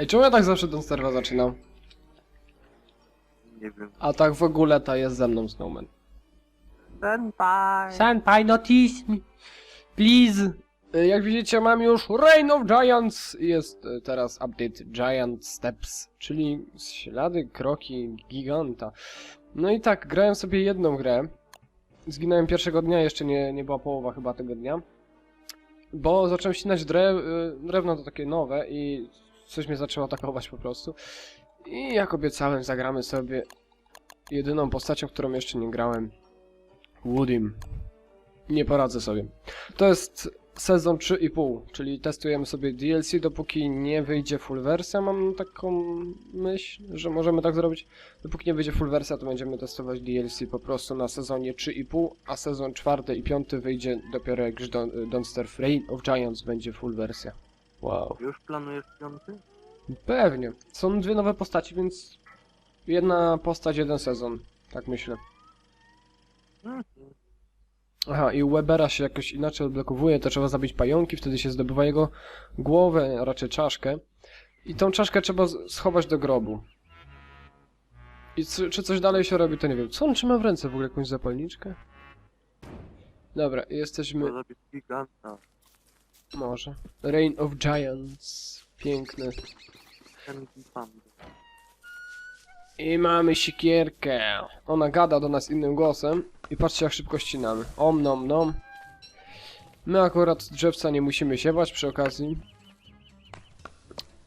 A! Ej, czemu ja tak zawsze Don't Starve'a zaczynam? Nie wiem. A tak w ogóle to jest ze mną Snowman. Senpai! Senpai, notice me. Please. Y, Jak widzicie, mam już Reign of Giants. Jest y, teraz update Giant Steps, czyli ślady, kroki giganta. No i tak, grałem sobie jedną grę. Zginąłem pierwszego dnia, jeszcze nie, nie była połowa chyba tego dnia. Bo zacząłem ścinać drew, y, drewno to takie nowe i coś mnie zaczęło atakować po prostu. I jak obiecałem, zagramy sobie jedyną postacią, którą jeszcze nie grałem. Woodim. Nie poradzę sobie. To jest sezon 3,5, czyli testujemy sobie DLC, dopóki nie wyjdzie full wersja. Mam taką myśl, że możemy tak zrobić. Dopóki nie wyjdzie full wersja, to będziemy testować DLC po prostu na sezonie 3,5, a sezon 4 i 5 wyjdzie dopiero jak Don, Don't Starve Reign of Giants będzie full wersja. Wow. Już planujesz piąty? Pewnie. Są dwie nowe postaci, więc jedna postać, jeden sezon. Tak myślę. Mhm. Aha, i u Webera się jakoś inaczej odblokowuje, to trzeba zabić pająki, wtedy się zdobywa jego głowę, a raczej czaszkę. I tą czaszkę trzeba schować do grobu. I c- czy coś dalej się robi, to nie wiem. Co on trzyma w ręce? W ogóle jakąś zapalniczkę? Dobra, jesteśmy... Trzeba zabić giganta. Może. Reign of Giants. Piękny. I mamy sikierkę. Ona gada do nas innym głosem. I patrzcie jak szybko ścinamy. Om nom nom. My akurat drzewca nie musimy siewać przy okazji.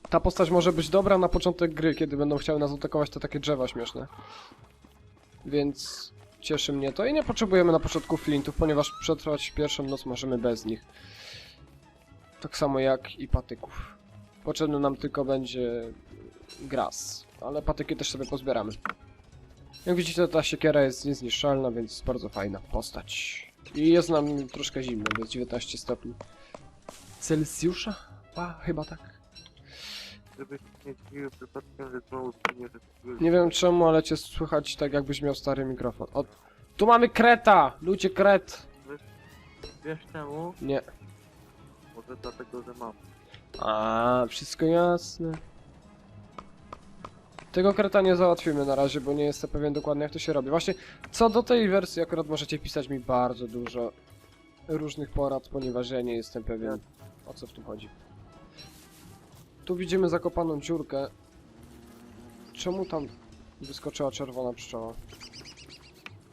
Ta postać może być dobra na początek gry, kiedy będą chciały nas atakować te takie drzewa śmieszne. Więc cieszy mnie to i nie potrzebujemy na początku flintów, ponieważ przetrwać pierwszą noc możemy bez nich. Tak samo jak i patyków. Potrzebny nam tylko będzie gras, ale patyki też sobie pozbieramy. Jak widzicie, ta siekiera jest niezniszczalna, więc bardzo fajna postać. I jest nam troszkę zimno, bo jest 19 stopni. Celsjusza? A, chyba tak. Nie przypadkiem, że znowu. Nie wiem czemu, ale cię słychać tak jakbyś miał stary mikrofon. O, tu mamy kreta! Ludzie kret! Wiesz czemu? Nie. Może dlatego, że mam. A, wszystko jasne. Tego kreta nie załatwimy na razie, bo nie jestem pewien dokładnie jak to się robi. Właśnie, co do tej wersji akurat możecie pisać mi bardzo dużo różnych porad, ponieważ ja nie jestem pewien o co w tym chodzi. Tu widzimy zakopaną dziurkę. Czemu tam wyskoczyła czerwona pszczoła?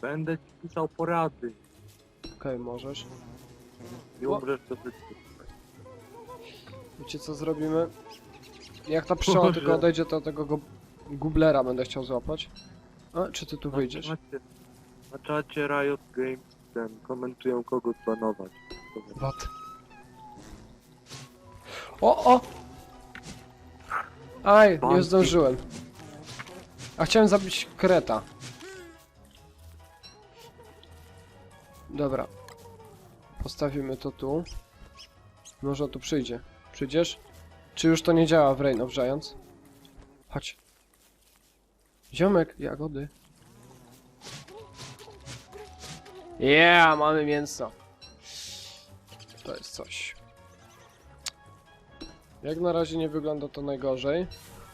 Będę ci pisał porady. Okej, możesz. O. umrzesz do wszystkich. Wiecie co zrobimy? Jak ta pszczoła Boże. tylko odejdzie, to tego go gublera będę chciał złapać. A, czy ty tu wyjdziesz? Na czacie, na czacie Riot Games ten, komentują kogo zbanować. Dobra. O, o! Aj, nie Banki. zdążyłem. A chciałem zabić kreta. Dobra. Postawimy to tu. Może tu przyjdzie. Przyjdziesz? Czy już to nie działa w Reign of Giants? Chodź. Ziomek, jagody. Yeah, mamy mięso. To jest coś. Jak na razie nie wygląda to najgorzej.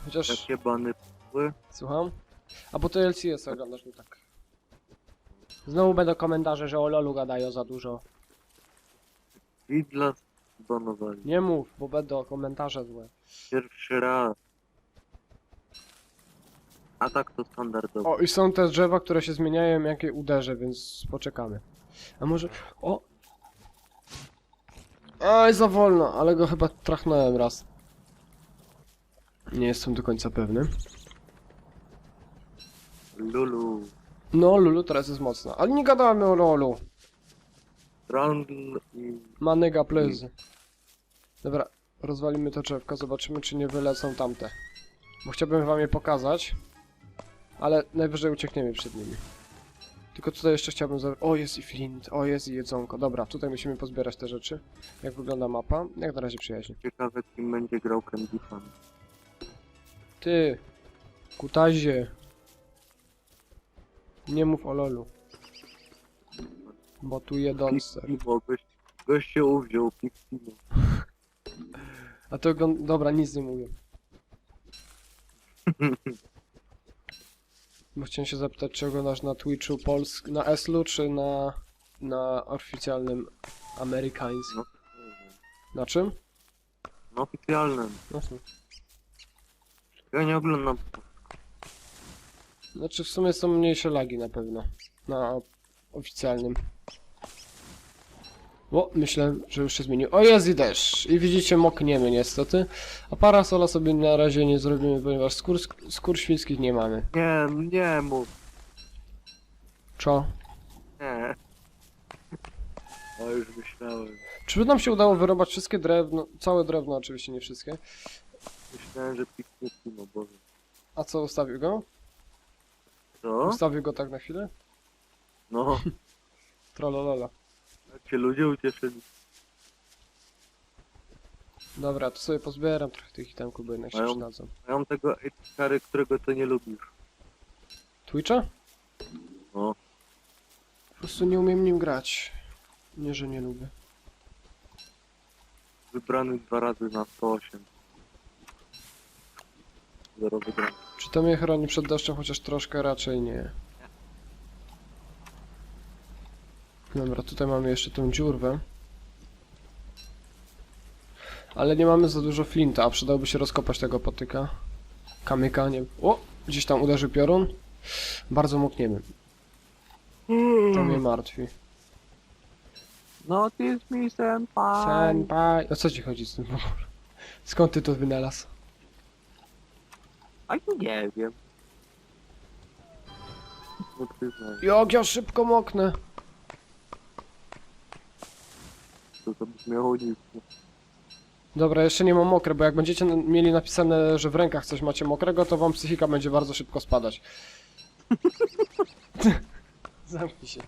Chociaż... Jakie bany były? Słucham? A bo to LCS oglądasz, no tak. Znowu będą komentarze, że o lolu gadają za dużo. Widla zbanowali. Nie mów, bo będą komentarze złe. Pierwszy raz. A tak to standardowo. O, i są te drzewa, które się zmieniają, jak je uderzę, więc poczekamy. A może... O! Aj, za wolno, ale go chyba trachnąłem raz. Nie jestem do końca pewny. Lulu. No, Lulu teraz jest mocna. Ale nie gadamy o Lulu. Randl i... Manyga please. Dobra, rozwalimy to drzewko, zobaczymy czy nie wylecą tamte. Bo chciałbym wam je pokazać. Ale najwyżej uciekniemy przed nimi. Tylko tutaj jeszcze chciałbym. O, jest i flint, o, jest i jedzonko. Dobra, tutaj musimy pozbierać te rzeczy. Jak wygląda mapa? Jak na razie przyjaźnie. Ciekawe kim będzie grał Candy Fan. Ty, kutazie. Nie mów o lolu. Bo tu jedące. Piwo, gość, gość się uwziął, piwo. A to go... Dobra, nic nie mówię. Bo chciałem się zapytać, czy oglądasz na Twitchu Polsk... na Eslu, czy na... na oficjalnym amerykańskim? Na czym? No oficjalnym. No, to- Ja nie oglądam. Znaczy w sumie są mniejsze lagi na pewno. Na oficjalnym. O, myślę, że już się zmienił. O, jest i deszcz. I widzicie, mokniemy niestety. A parasola sobie na razie nie zrobimy, ponieważ skór, skór świńskich nie mamy. Nie, nie mów. Czo? Nie. O, już myślałem. Czy by nam się udało wyrobać wszystkie drewno, całe drewno oczywiście, nie wszystkie. Myślałem, że pikniki, no Boże. A co, ustawił go? Co? Ustawił go tak na chwilę? No, Trollolala. Jak się ludzie ucieszyli. Dobra, to sobie pozbieram trochę tych itemków, bo jednak się Mają- przydadzą. Mają tego kary, którego ty nie lubisz. Twitcha? No. Po prostu nie umiem nim grać. Nie, że nie lubię. Wybrany dwa razy na 108. Zero wygranych. Czy to mnie chroni przed deszczem, chociaż troszkę raczej nie. Dobra, tutaj mamy jeszcze tą dziurwę. Ale nie mamy za dużo flinta, a przydałoby się rozkopać tego patyka. Kamyka, nie... O! Gdzieś tam uderzy piorun. Bardzo mokniemy. To mnie martwi. Notice me, senpai. Senpai... O co ci chodzi z tym? Skąd ty to wynalazł? A nie wiem. Jak ja szybko moknę! To to brzmiało nisko. Dobra, jeszcze nie mam mokre, bo jak będziecie n- mieli napisane, że w rękach coś macie mokrego, to wam psychika będzie bardzo szybko spadać. Zamknij się.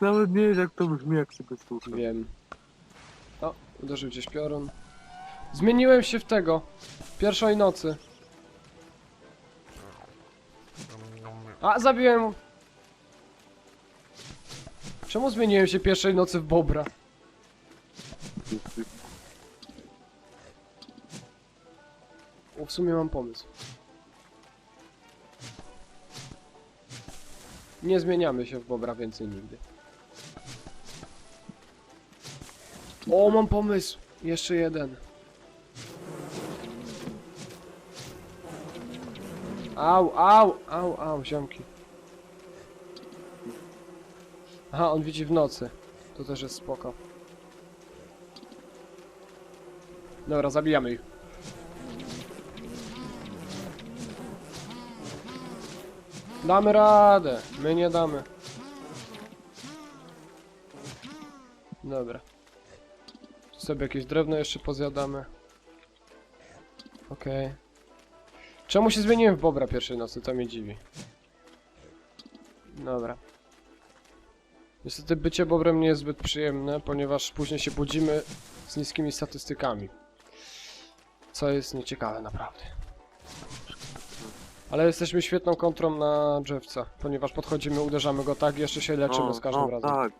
Nawet nie wiesz jak to brzmi, jak tego słucham. Wiem. O, uderzył gdzieś piorun. Zmieniłem się w tego. Pierwszej nocy. A, zabiłem. Czemu zmieniłem się pierwszej nocy w Bobra? O, w sumie mam pomysł. Nie zmieniamy się w Bobra więcej nigdy. O, mam pomysł! Jeszcze jeden. Au, au, au, au, ziomki. Aha, on widzi w nocy. To też jest spoko. Dobra, zabijamy ich. Damy radę. My nie damy. Dobra. Sobie jakieś drewno jeszcze pozjadamy. Okej. Czemu się zmieniłem w Bobra pierwszej nocy? To mnie dziwi. Dobra. Niestety bycie Bobrem nie jest zbyt przyjemne, ponieważ później się budzimy z niskimi statystykami. Co jest nieciekawe naprawdę. Ale jesteśmy świetną kontrą na drzewca, ponieważ podchodzimy, uderzamy go tak i jeszcze się leczymy z każdym no, razem. tak.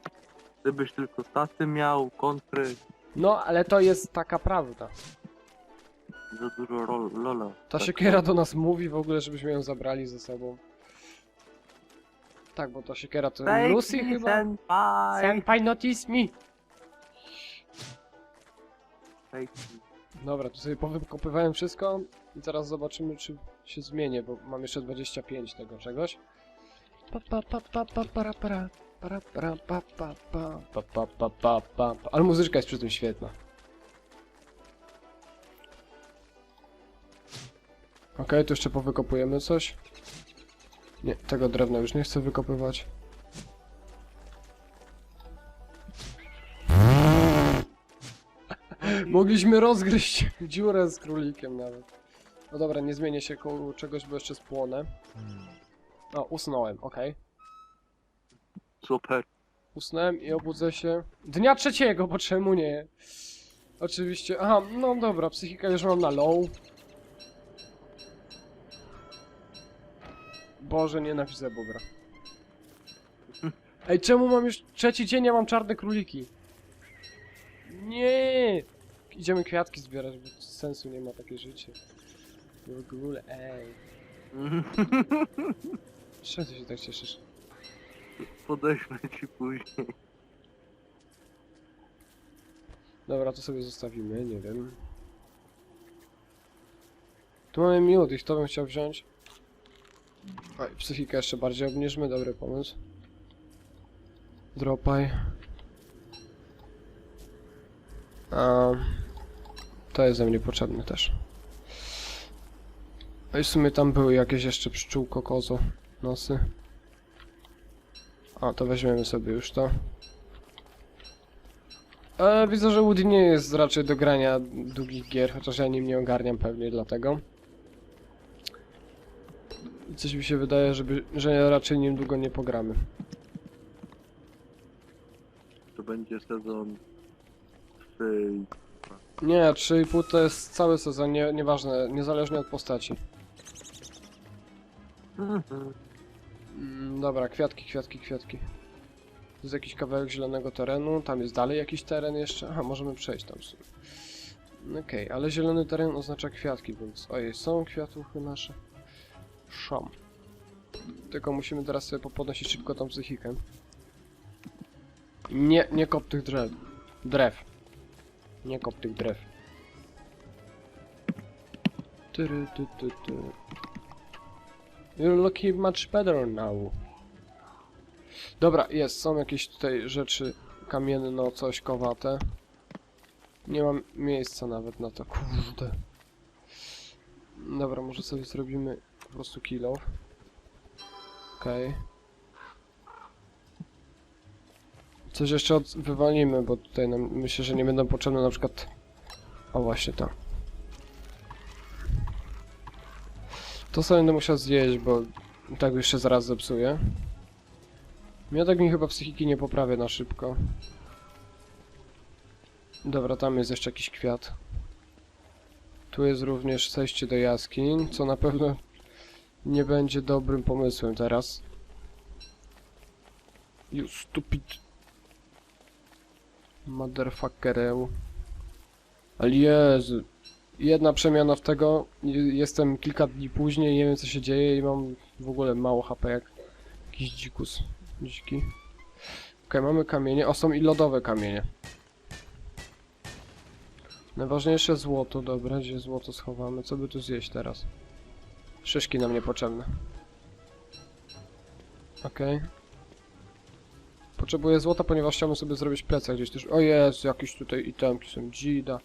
Gdybyś tylko staty miał, kontry, No, ale to jest taka prawda. za dużo lola. Ta Tak, siekiera do nas mówi w ogóle, żebyśmy ją zabrali ze sobą. Tak, bo ta siekiera to Take Lucy me, chyba? Senpai. Senpai notice me! Take me. Dobra, tu sobie powykopywałem wszystko i teraz zobaczymy, czy się zmienię, bo mam jeszcze 25 tego czegoś. Pa, pa, pa, pa, pa, para, para. Para, para, pa, pa, pa, pa, pa, pa, pa, pa, pa. Ale muzyczka jest przy tym świetna. Okej, tu jeszcze powykopujemy coś. Nie, tego drewna już nie chcę wykopywać. Mogliśmy rozgryźć dziurę z królikiem nawet. No dobra, nie zmienię się koło czegoś, bo jeszcze spłonę. O, usnąłem, okej. Super. Usnąłem i obudzę się dnia trzeciego, bo czemu nie? Oczywiście, aha, no dobra, psychika już mam na low. Boże, nienawidzę Bobra. Ej, czemu mam już trzeci dzień, ja mam czarne króliki? Nie! idziemy kwiatki zbierać, bo sensu nie ma takie życie. W ogóle, ej. Czemu ty się tak cieszysz? Podeślę ci później. Dobra, to sobie zostawimy, nie wiem. Tu mamy miód i kto bym chciał wziąć? Oj, psychikę jeszcze bardziej obniżmy, dobry pomysł. Dropaj. A, to jest ze mnie potrzebne też. No i w sumie tam były jakieś jeszcze pszczółko, kozo, nosy. A, to weźmiemy sobie już to. E, widzę, że Woody nie jest raczej do grania długich gier, chociaż ja nim nie ogarniam pewnie dlatego. Coś mi się wydaje, żeby, że raczej nim długo nie pogramy. To będzie sezon 3 Nie, 3,5 to jest cały sezon, nie, nieważne, niezależnie od postaci. Mm, dobra, kwiatki, kwiatki, kwiatki. To jest jakiś kawałek zielonego terenu, tam jest dalej jakiś teren jeszcze. Aha, możemy przejść tam w sumie. Okej, ale zielony teren oznacza kwiatki, więc... Ojej, są kwiatuchy nasze. Szom. Tylko musimy teraz sobie podnosić szybko tą psychikę. Nie, nie kop tych drzew. Drew. Nie kop tych drew. Tyry, ty, ty, ty. You're looking much better now. Dobra, jest, są jakieś tutaj rzeczy kamienno, coś kowate. Nie mam miejsca nawet na to, kurde. Dobra, może sobie zrobimy po prostu kilo. Okej. Coś jeszcze od... wywalimy, bo tutaj nam myślę, że nie będą potrzebne na przykład... O właśnie to. To sobie będę musiał zjeść, bo i tak się zaraz zepsuje. Miodek mi chyba psychiki nie poprawia na szybko. Dobra, tam jest jeszcze jakiś kwiat. Tu jest również zejście do jaskiń, co na pewno nie będzie dobrym pomysłem teraz. You stupid motherfuckereu. Ale Jezu. Jedna przemiana w tego, je- jestem kilka dni później, nie wiem co się dzieje i mam w ogóle mało HP jak jakiś dzikus. Dziki. Okej, mamy kamienie. O, są i lodowe kamienie. Najważniejsze złoto, dobra, gdzie złoto schowamy? Co by tu zjeść teraz? Szyszki nam niepotrzebne. Okej. Potrzebuję złota, ponieważ chciałbym sobie zrobić plecak gdzieś też. O jest, jakieś tutaj itemki są. Dzida.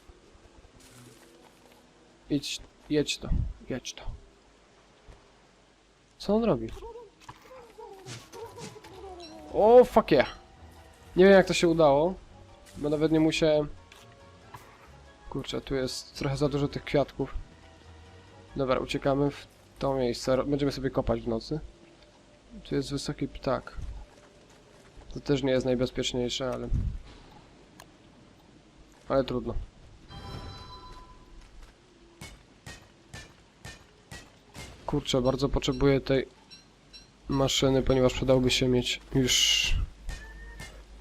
Idź, jedź to, jedź to. Co on robi? O, fuck yeah. Nie wiem jak to się udało, bo nawet nie musiałem... Kurczę, tu jest trochę za dużo tych kwiatków. Dobra, uciekamy w to miejsce. Będziemy sobie kopać w nocy. Tu jest wysoki ptak. To też nie jest najbezpieczniejsze, ale... Ale trudno. Kurczę, bardzo potrzebuję tej maszyny, ponieważ przydałoby się mieć już...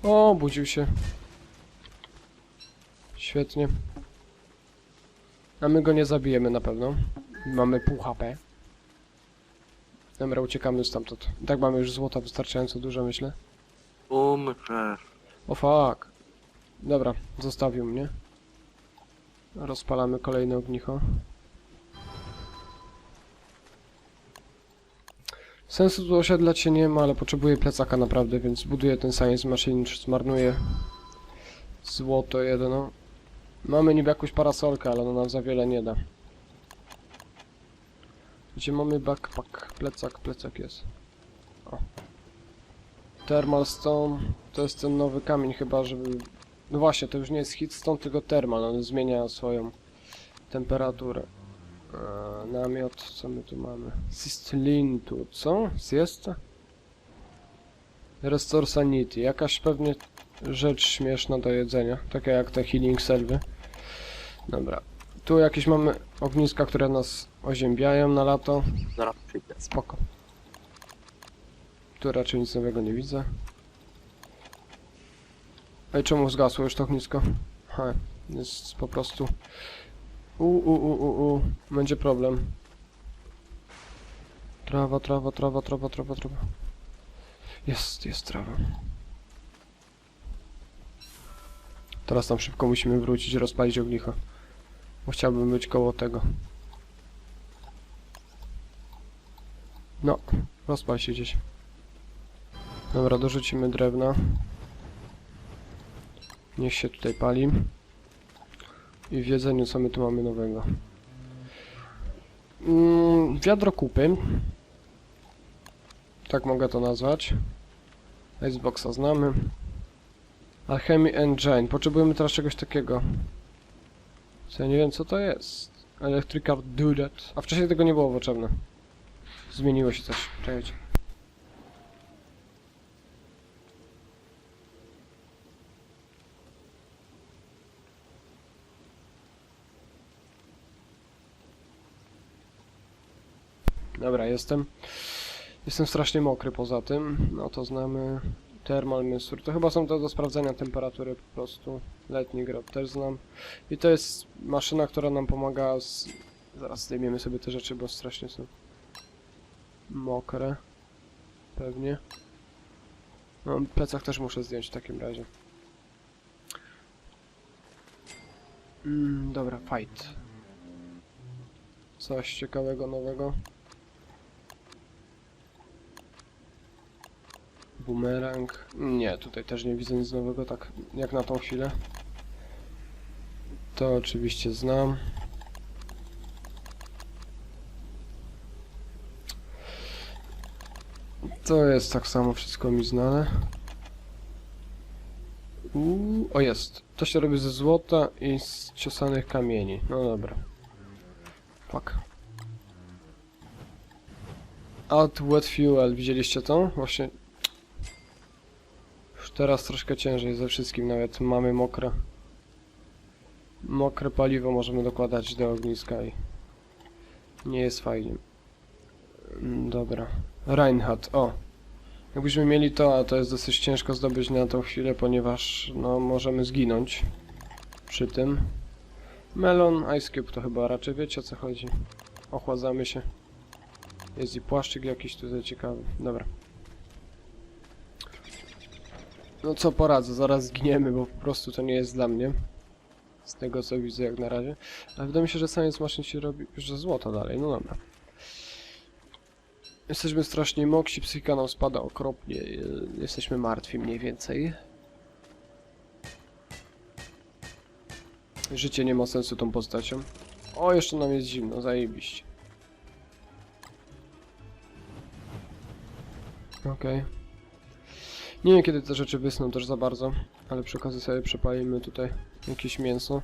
O, budził się. Świetnie. A my go nie zabijemy na pewno. Mamy pół HP. Dobra, uciekamy stamtąd. I tak mamy już złota wystarczająco dużo, myślę. Umrzesz. O fuck. Dobra, zostawił mnie. Rozpalamy kolejne ognicho. Sensu tu osiedlać się nie ma, ale potrzebuję plecaka naprawdę, więc buduję ten science machine, zmarnuję złoto jedno. Mamy niby jakąś parasolkę, ale ona nam za wiele nie da. Gdzie mamy backpack? Plecak, plecak jest. O. Thermal Stone to jest ten nowy kamień chyba, żeby... No właśnie, to już nie jest hit stone, tylko thermal, on zmienia swoją temperaturę. Eee, namiot, co my tu mamy? Sistlin tu, co? Siesta? Restore Sanity, jakaś pewnie rzecz śmieszna do jedzenia, taka jak te healing selwy. Dobra. Tu jakieś mamy ogniska, które nas oziębiają na lato. Zaraz przyjdę. Spoko. Tu raczej nic nowego nie widzę. Ej, czemu zgasło już to ognisko? Ha, Jest po prostu... U, u, u, u, u. Będzie problem. Trawa, trawa, trawa, trawa, trawa, trawa. Jest, jest trawa. Teraz tam szybko musimy wrócić i rozpalić ognicho. Bo chciałbym być koło tego. No, rozpal się gdzieś. Dobra, dorzucimy drewna. Niech się tutaj pali. I w jedzeniu co my tu mamy nowego? Mm, wiadrokupy. Tak mogę to nazwać. Iceboxa znamy. Alchemy Engine. Potrzebujemy teraz czegoś takiego. Co ja nie wiem co to jest. Electrical Dudet. A wcześniej tego nie było potrzebne. Zmieniło się coś. Czekajcie. Dobra, jestem. Jestem strasznie mokry poza tym. No to znamy. Thermal Mysur. To chyba są to do sprawdzania temperatury po prostu. Letni grot też znam. I to jest maszyna, która nam pomaga z... Zaraz zdejmiemy sobie te rzeczy, bo strasznie są mokre. Pewnie. No, plecach też muszę zdjąć w takim razie. Mm, dobra, fight. Coś ciekawego, nowego. Bumerang. Nie, tutaj też nie widzę nic nowego, tak jak na tą chwilę. To oczywiście znam. To jest tak samo wszystko mi znane. Uuu, o jest. To się robi ze złota i z ciosanych kamieni. No dobra. Fuck. Out wet fuel. Widzieliście to? Właśnie już teraz troszkę ciężej ze wszystkim, nawet mamy mokre. Mokre paliwo możemy dokładać do ogniska i nie jest fajnie. Mm, Dobra. Reinhardt, o. Jakbyśmy mieli to, a to jest dosyć ciężko zdobyć na tą chwilę, ponieważ no możemy zginąć przy tym. Melon, Ice Cube to chyba raczej wiecie o co chodzi. Ochładzamy się. Jest i płaszczyk jakiś tutaj ciekawy. Dobra. No co poradzę, zaraz zginiemy, bo po prostu to nie jest dla mnie. Z tego co widzę jak na razie. Ale wydaje mi się, że Science Machine się robi już ze złota dalej, no dobra. Jesteśmy strasznie moksi, psychika nam spada okropnie, jesteśmy martwi mniej więcej. Życie nie ma sensu tą postacią. O, jeszcze nam jest zimno, zajebiście. Okej. Nie wiem kiedy te rzeczy wysną też za bardzo, ale przy okazji sobie przepalimy tutaj jakieś mięso.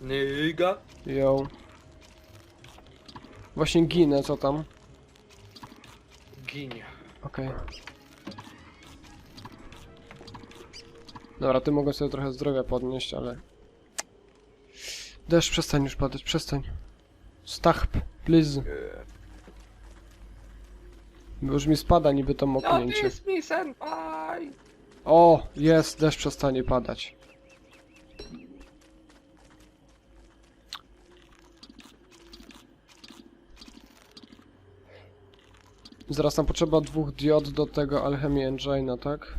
Nyga. Yo. Właśnie ginę, co tam? Ginie. Okej. Dobra, ty mogę sobie trochę zdrowia podnieść, ale... Deszcz, przestań już padać, przestań. Stachp, please. Bo już mi spada niby to moknięcie. Mi senpai! O, jest, deszcz przestanie padać. Zaraz nam potrzeba dwóch diod do tego Alchemy Engine'a, tak?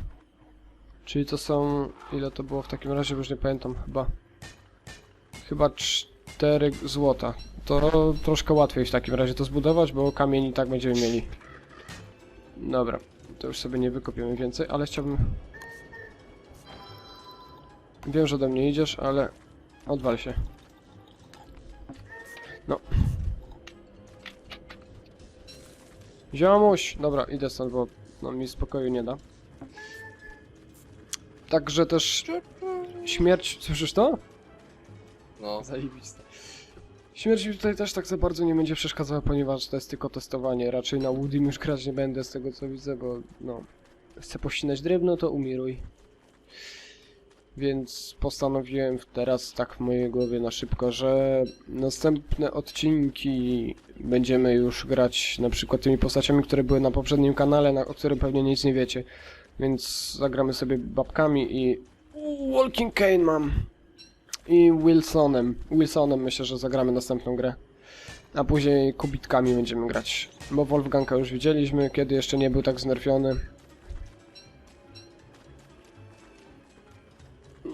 Czyli to są... ile to było w takim razie, już nie pamiętam, chyba... Chyba 4 złota. To troszkę łatwiej w takim razie to zbudować, bo kamień i tak będziemy mieli. Dobra, to już sobie nie wykopiemy więcej, ale chciałbym... Wiem, że do mnie idziesz, ale odwal się. No. Ziomuś! Dobra, idę stąd, bo no, mi spokoju nie da. Także też śmierć... Słyszysz to? No. Zajebiste. Śmierć mi tutaj też tak za bardzo nie będzie przeszkadzała, ponieważ to jest tylko testowanie. Raczej na Woodim już grać nie będę z tego co widzę, bo no... Chcę pościnać drewno, to umiruj. Więc postanowiłem teraz tak w mojej głowie na szybko, że następne odcinki będziemy już grać na przykład tymi postaciami, które były na poprzednim kanale, na, o którym pewnie nic nie wiecie. Więc zagramy sobie babkami i... Walking Kane mam. I Wilsonem. Wilsonem myślę, że zagramy następną grę. A później kubitkami będziemy grać. Bo Wolfganka już widzieliśmy, kiedy jeszcze nie był tak znerfiony.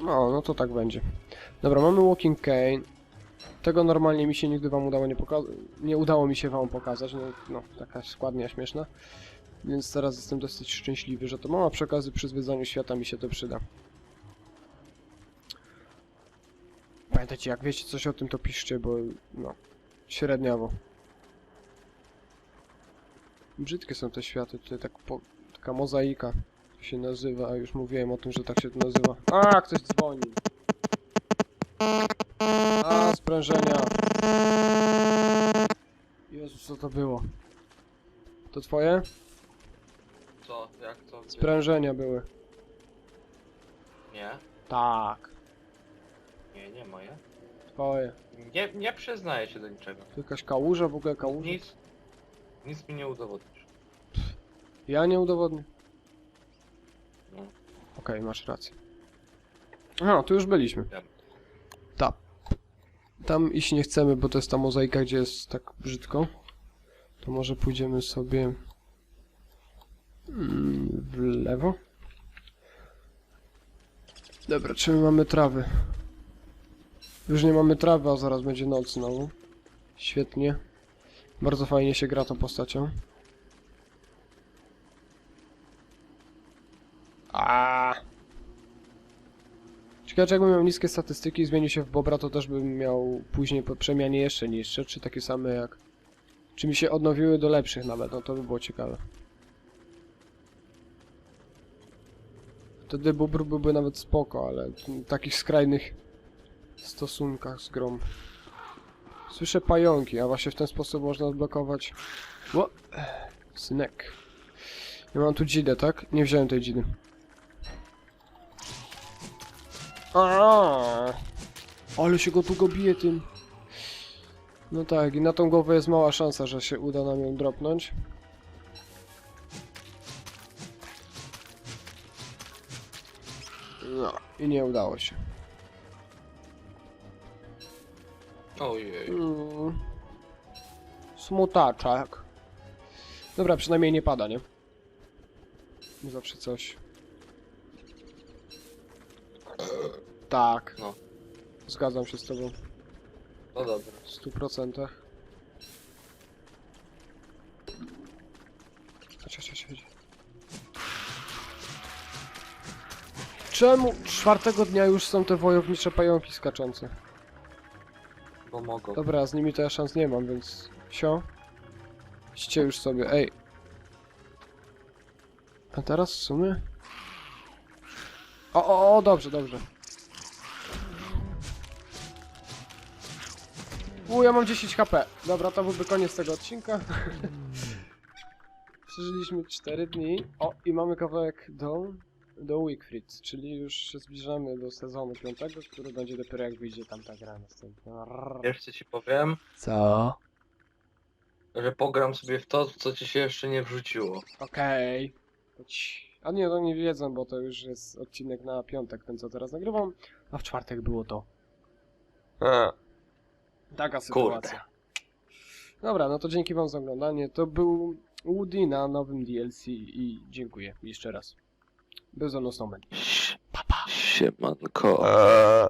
No, no to tak będzie. Dobra, mamy Walking Kane. Tego normalnie mi się nigdy wam udało nie pokazać. Nie udało mi się wam pokazać. No, no, taka składnia śmieszna. Więc teraz jestem dosyć szczęśliwy, że to mam, a przy zwiedzaniu świata mi się to przyda. Pamiętajcie, jak wiecie coś o tym, to piszcie, bo no, średniawo. Brzydkie są te światy, tutaj tak po, taka mozaika się nazywa, a już mówiłem o tym, że tak się to nazywa. A, ktoś dzwoni. A, sprężenia. Jezus, co to było? To twoje? Co? Jak to? Sprężenia były. Nie? Tak, Nie, nie moje. twoje. Nie, nie przyznaję się do niczego. To jakaś kałuża, w ogóle kałuża? Nic, nic mi nie udowodnisz. Ja nie udowodnię. No. Okej, masz rację. Aha, tu już byliśmy. Ta. Tam iść nie chcemy, bo to jest ta mozaika, gdzie jest tak brzydko. To może pójdziemy sobie mm, w lewo. Dobra, czy my mamy trawy? Już nie mamy trawy, a zaraz będzie noc znowu. Świetnie. Bardzo fajnie się gra tą postacią. A. Ciekawe, czy jakbym miał niskie statystyki i zmienił się w Bobra, to też bym miał później po przemianie jeszcze niższe, czy takie same jak... Czy mi się odnowiły do lepszych nawet, no to by było ciekawe. Wtedy Bóbr byłby nawet spoko, ale w takich skrajnych stosunkach z grą. Słyszę pająki, a właśnie w ten sposób można odblokować... Ło! Synek. Ja mam tu dzidę, tak? Nie wziąłem tej dzidy. Aaaa! Ale się go długo bije tym. No tak, i na tą głowę jest mała szansa, że się uda nam ją dropnąć. No, i nie udało się. Ojej. Mm. Smutaczek. Dobra, przynajmniej nie pada, nie? Zawsze coś. Tak. No. Zgadzam się z tobą No dobra. w stu procentach. Chodź, chodź, chodź, chodź. Czemu czwartego dnia już są te wojownicze pająki skaczące? Bo mogą. Dobra, z nimi to ja szans nie mam, więc... Sio. Idźcie już sobie, ej. A teraz w sumie? O, o, o, dobrze, dobrze. U, ja mam 10 HP. Dobra, to byłby koniec tego odcinka. Przeżyliśmy 4 dni. O, i mamy kawałek do... do Wickfried, czyli już się zbliżamy do sezonu 5, który będzie dopiero jak wyjdzie tam ta gra następna. Wiesz co ci powiem? Co? Że pogram sobie w to, co ci się jeszcze nie wrzuciło. Okej. Chodź. A nie, no nie wiedzą, bo to już jest odcinek na piątek, ten co teraz nagrywam, a w czwartek było to. Taka sytuacja. Dobra, no to dzięki wam za oglądanie. To był Woody na nowym DLC i dziękuję jeszcze raz. Był ze mną Snowman. Siemanko. Eee,